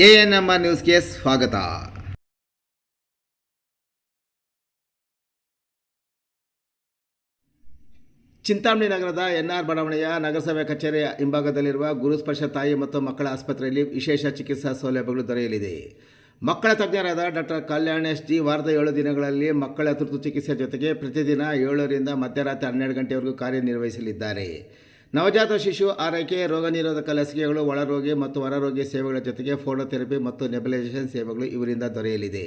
A N M R ನ್ಯೂಸ್ಗೆ ಸ್ವಾಗತ. ಚಿಂತಾಮಣಿ ನಗರದ ಎನ್ಆರ್ ಬಡಾವಣೆಯ ನಗರಸಭೆ ಕಚೇರಿಯ ಹಿಂಭಾಗದಲ್ಲಿರುವ ಗುರುಸ್ಪರ್ಶ ತಾಯಿ ಮತ್ತು ಮಕ್ಕಳ ಆಸ್ಪತ್ರೆಯಲ್ಲಿ ವಿಶೇಷ ಚಿಕಿತ್ಸಾ ಸೌಲಭ್ಯಗಳು ದೊರೆಯಲಿದೆ. ಮಕ್ಕಳ ತಜ್ಞರಾದ ಡಾಕ್ಟರ್ ಕಲ್ಯಾಣ್ ಎಸ್ ಜಿ, ವಾರದ ಏಳು ದಿನಗಳಲ್ಲಿ ಮಕ್ಕಳ ತುರ್ತು ಚಿಕಿತ್ಸೆ ಜೊತೆಗೆ ಪ್ರತಿದಿನ ಏಳರಿಂದ ಮಧ್ಯರಾತ್ರಿ ಹನ್ನೆರಡು ಗಂಟೆವರೆಗೂ ಕಾರ್ಯನಿರ್ವಹಿಸಲಿದ್ದಾರೆ. ನವಜಾತ ಶಿಶು ಆರೈಕೆ, ರೋಗ ನಿರೋಧಕ ಲಸಿಕೆಗಳು, ಒಳರೋಗಿ ಮತ್ತು ಹೊರರೋಗಿ ಸೇವೆಗಳ ಜೊತೆಗೆ ಫೋಟೋಥೆರಪಿ ಮತ್ತು ನೆಬಲೈಸೇಷನ್ ಸೇವೆಗಳು ಇವರಿಂದ ದೊರೆಯಲಿದೆ.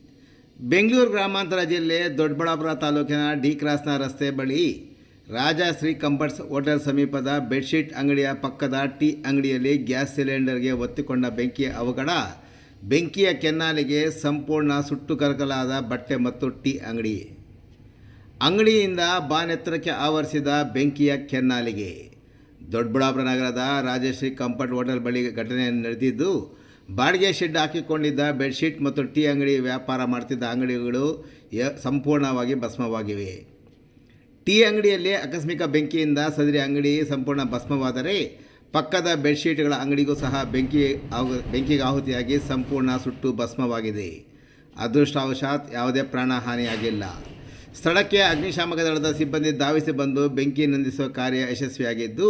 ಬೆಂಗಳೂರು ಗ್ರಾಮಾಂತರ ಜಿಲ್ಲೆ ದೊಡ್ಡಬಳ್ಳಾಪುರ ತಾಲೂಕಿನ ಡಿ ಕ್ರಾಸ್ನ ರಸ್ತೆ ಬಳಿ ರಾಜಾ ಶ್ರೀ ಕಂಫರ್ಟ್ಸ್ ಹೋಟೆಲ್ ಸಮೀಪದ ಬೆಡ್ಶೀಟ್ ಅಂಗಡಿಯ ಪಕ್ಕದ ಟೀ ಅಂಗಡಿಯಲ್ಲಿ ಗ್ಯಾಸ್ ಸಿಲಿಂಡರ್ಗೆ ಒತ್ತಿಕೊಂಡ ಬೆಂಕಿಯ ಅವಘಡ. ಬೆಂಕಿಯ ಕೆನ್ನಾಲಿಗೆ ಸಂಪೂರ್ಣ ಸುಟ್ಟು ಕರಕಲಾದ ಬಟ್ಟೆ ಮತ್ತು ಟೀ ಅಂಗಡಿ. ಅಂಗಡಿಯಿಂದ ಬಾನೆತ್ತರಕ್ಕೆ ಆವರಿಸಿದ ಬೆಂಕಿಯ ಕೆನ್ನಾಲಿಗೆ. ದೊಡ್ಡಬಳ್ಳಾಪುರ ನಗರದ ರಾಜಶ್ರೀ ಕಂಫರ್ಟ್ ಹೋಟೆಲ್ ಬಳಿ ಘಟನೆ ನಡೆದಿದ್ದು ಬಾಡಿಗೆ ಶೆಡ್ ಹಾಕಿಕೊಂಡಿದ್ದ ಬೆಡ್ಶೀಟ್ ಮತ್ತು ಟೀ ಅಂಗಡಿ ವ್ಯಾಪಾರ ಮಾಡ್ತಿದ್ದ ಅಂಗಡಿಗಳು ಸಂಪೂರ್ಣವಾಗಿ ಭಸ್ಮವಾಗಿವೆ. ಟೀ ಅಂಗಡಿಯಲ್ಲಿ ಆಕಸ್ಮಿಕ ಬೆಂಕಿಯಿಂದ ಸದರಿ ಅಂಗಡಿ ಸಂಪೂರ್ಣ ಭಸ್ಮವಾದರೆ ಪಕ್ಕದ ಬೆಡ್ಶೀಟ್ಗಳ ಅಂಗಡಿಗೂ ಸಹ ಬೆಂಕಿ ಬೆಂಕಿಗೆ ಆಹುತಿಯಾಗಿ ಸಂಪೂರ್ಣ ಸುಟ್ಟು ಭಸ್ಮವಾಗಿದೆ. ಅದೃಷ್ಟವಶಾತ್ ಯಾವುದೇ ಪ್ರಾಣಹಾನಿಯಾಗಿಲ್ಲ ಸ್ಥಳಕ್ಕೆ ಅಗ್ನಿಶಾಮಕ ದಳದ ಸಿಬ್ಬಂದಿ ಧಾವಿಸಿ ಬಂದು ಬೆಂಕಿ ನಂದಿಸುವ ಕಾರ್ಯ ಯಶಸ್ವಿಯಾಗಿದ್ದು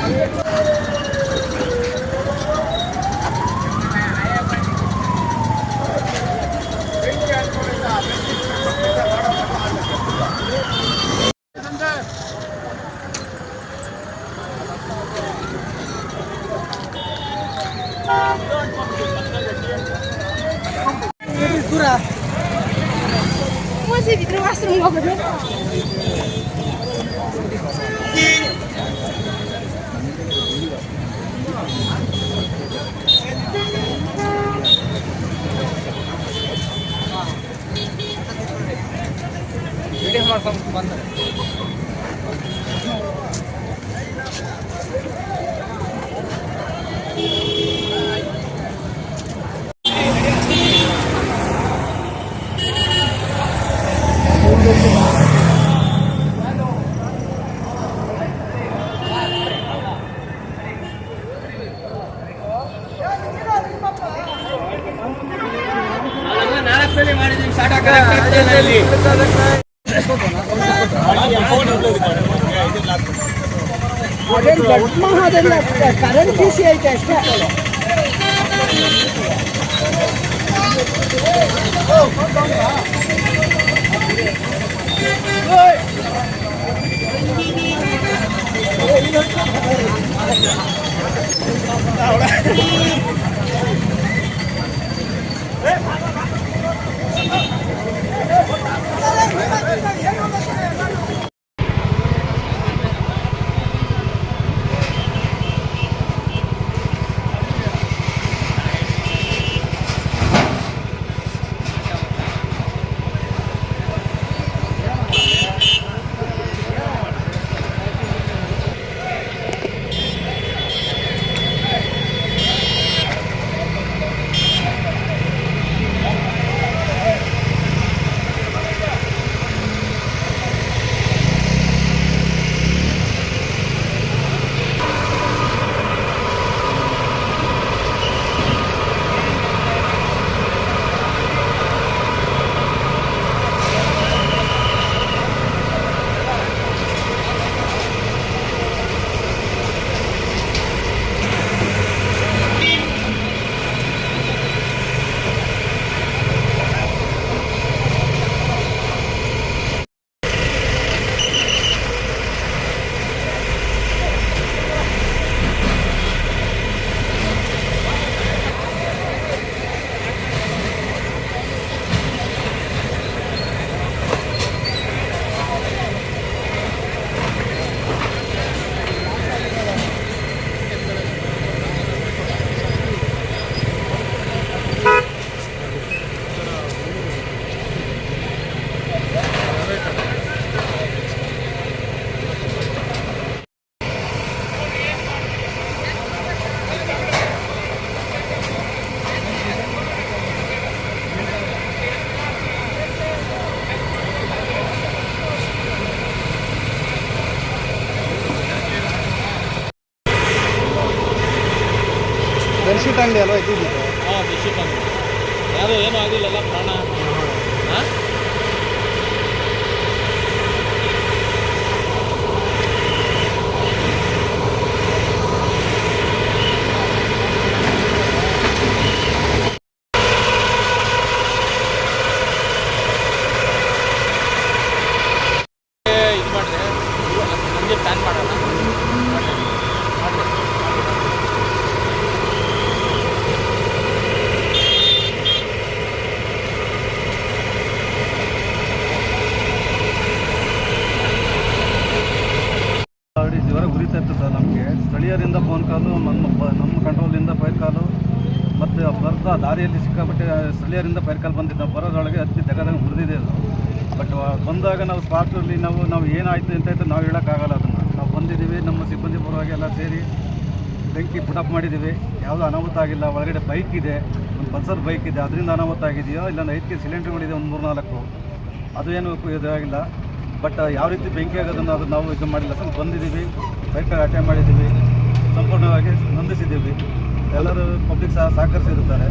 відрива струмовими. ಅದೆಲ್ಲ ಧರ್ಮ ಅದೆಲ್ಲ ಕರೆಂಟ್ ಬಿಸಿ ಐತೆ ಅಷ್ಟೇ ಬೆಡ್ಶೀಟ್ ಅಂಗಡಿ ಅಲ್ವಾ? ಇದ್ದಿದ್ದು ಹಾಂ ಬೆಡ್ಶೀಟ್ ಅಂಗಡಿ. ಯಾರು ಏನೂ ಆಗಿಲ್ಲಲ್ಲ ಪ್ರಾಣ ಹಾಂ ಇದು ಮಾಡಿದೆ ನನಗೆ ಪ್ಲ್ಯಾನ್ ಮಾಡೋಣ ಮಾಡಿ ಮಾಡಿ ಆಲ್ರೆಡಿ ಜ್ವರ ಉರಿತಾ ಇತ್ತು ಸರ್ ಸ್ಥಳೀಯರಿಂದ ಫೋನ್ ಕಾಲು ನಮ್ಮ ನಮ್ಮ ಕಂಟ್ರೋಲಿಂದ ಫೈರ್ ಕಾಲು ಮತ್ತು ಬರ್ತಾ ದಾರಿಯಲ್ಲಿ ಸಿಕ್ಕಾಪಟ್ಟೆ ಸ್ಥಳೀಯರಿಂದ ಫೈರ್ ಕಾಲ್ ಬಂದಿದ್ದು. ನಾವು ಬರೋದ್ರೊಳಗೆ ಹತ್ತಿ ತೆಗೆದಾಗ ಮುರಿದಿದೆ ಅದು. ಬಟ್ ಬಂದಾಗ ನಾವು ಸ್ಪಾಟಲ್ಲಿ ನಾವು ನಾವು ಏನಾಯಿತು ಅಂತ ನಾವು ಹೇಳೋಕ್ಕಾಗಲ್ಲ ಅದನ್ನು. ನಾವು ಬಂದಿದ್ದೀವಿ, ನಮ್ಮ ಸಿಬ್ಬಂದಿ ಪರವಾಗಿ ಎಲ್ಲ ಸೇರಿ ಬೆಂಕಿ ಪುಟಪ್ ಮಾಡಿದ್ದೀವಿ. ಯಾವುದೂ ಅನಾಹುತ ಆಗಿಲ್ಲ, ಒಳಗಡೆ ಬೈಕ್ ಇದೆ. ಒಂದು ಪಲ್ಸರ್ ಬೈಕ್ ಇದೆ. ಅದರಿಂದ ಅನಾಹುತ ಆಗಿದೆಯೋ, ಇಲ್ಲ ಐದು ಕೆ ಸಿಲಿಂಡರ್ಗಳಿದೆ ಒಂದು ಮೂರು ನಾಲ್ಕು ಅದು ಏನು ಇದಾಗಿಲ್ಲ ಬಟ್ ಯಾವ ರೀತಿ ಬೆಂಕಿ ಆಗೋದನ್ನು ಅದು ನಾವು ಇದು ಮಾಡಿಲ್ಲ. ಸರ್ ಬಂದಿದ್ದೀವಿ ಬೈಕ್ ಅಟೆಂಡ್ ಮಾಡಿದ್ದೀವಿ. ಸಂಪೂರ್ಣವಾಗಿ ನಂದಿಸಿದ್ದೀವಿ. ಎಲ್ಲರೂ ಪಬ್ಲಿಕ್ ಸಹ ಸಹಕರಿಸಿರುತ್ತಾರೆ.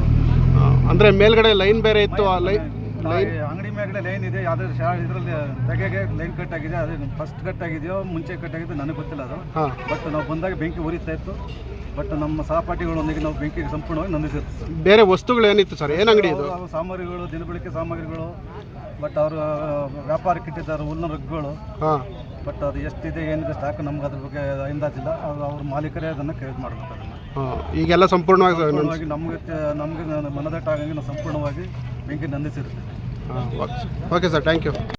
ಅಂದ್ರೆ ಮೇಲ್ಗಡೆ ಲೈನ್ ಬೇರೆ ಇತ್ತು ಆ ಲೈನ್ ಅಂಗಡಿ ಮೇಲ್ಗಡೆ ಲೈನ್ ಇದೆ ಯಾವುದೇ ಇದರಲ್ಲಿ ತೆಗೆಗೆ ಲೈನ್ ಕಟ್ ಆಗಿದೆ ಅದು ಫಸ್ಟ್ ಕಟ್ ಆಗಿದೆಯೋ ಮುಂಚೆ ಕಟ್ ಆಗಿದೆಯೋ ನನಗೆ ಗೊತ್ತಿಲ್ಲ ಅದು. ಬಟ್ ನಾವು ಬಂದಾಗ ಬೆಂಕಿ ಉರಿತಾ ಇತ್ತು. ಬಟ್ ನಮ್ಮ ಸಹಪಾಠಿಗಳೊಂದಿಗೆ ನಾವು ಬೆಂಕಿಗೆ ಸಂಪೂರ್ಣವಾಗಿ ನಂದಿಸಿರ್ತೀವಿ. ಬೇರೆ ವಸ್ತುಗಳು ಏನಿತ್ತು ಸರ್? ಏನ್ ಅಂಗಡಿ ಇದು? ಅವ್ರ ಸಾಮಗ್ರಿಗಳು ದಿನಬಳಕೆ ಸಾಮಗ್ರಿಗಳು ಬಟ್ ಅವರು ವ್ಯಾಪಾರಕ್ಕೆ ಇಟ್ಟಿದ್ದಾರೆ ಹುಲ್ಲಿನ ರಗ್ಗಳು ಹಾಂ. ಬಟ್ ಅದು ಎಷ್ಟಿದೆ ಏನಿದೆ ಸ್ಟಾಕ್ ನಮ್ಗೆ ಅದ್ರ ಬಗ್ಗೆ ಅಂದಾಜಿಲ್ಲ. ಅದು ಅವ್ರ ಮಾಲೀಕರೇ ಅದನ್ನು ಖರೀದಿ ಹಾ. ಈಗೆಲ್ಲ ಸಂಪೂರ್ಣವಾಗಿ ನಮ್ಗೆ ಸಂಪೂರ್ಣವಾಗಿ ನಮಗೆ ನಮಗೆ ಮನದಟ್ಟಾಗಂಗೆ ನಾವು ಸಂಪೂರ್ಣವಾಗಿ ಬೆಂಕಿ ನಂದಿಸಿರ್ತೀವಿ. ಹಾ, ಓಕೆ ಸರ್. Thank you.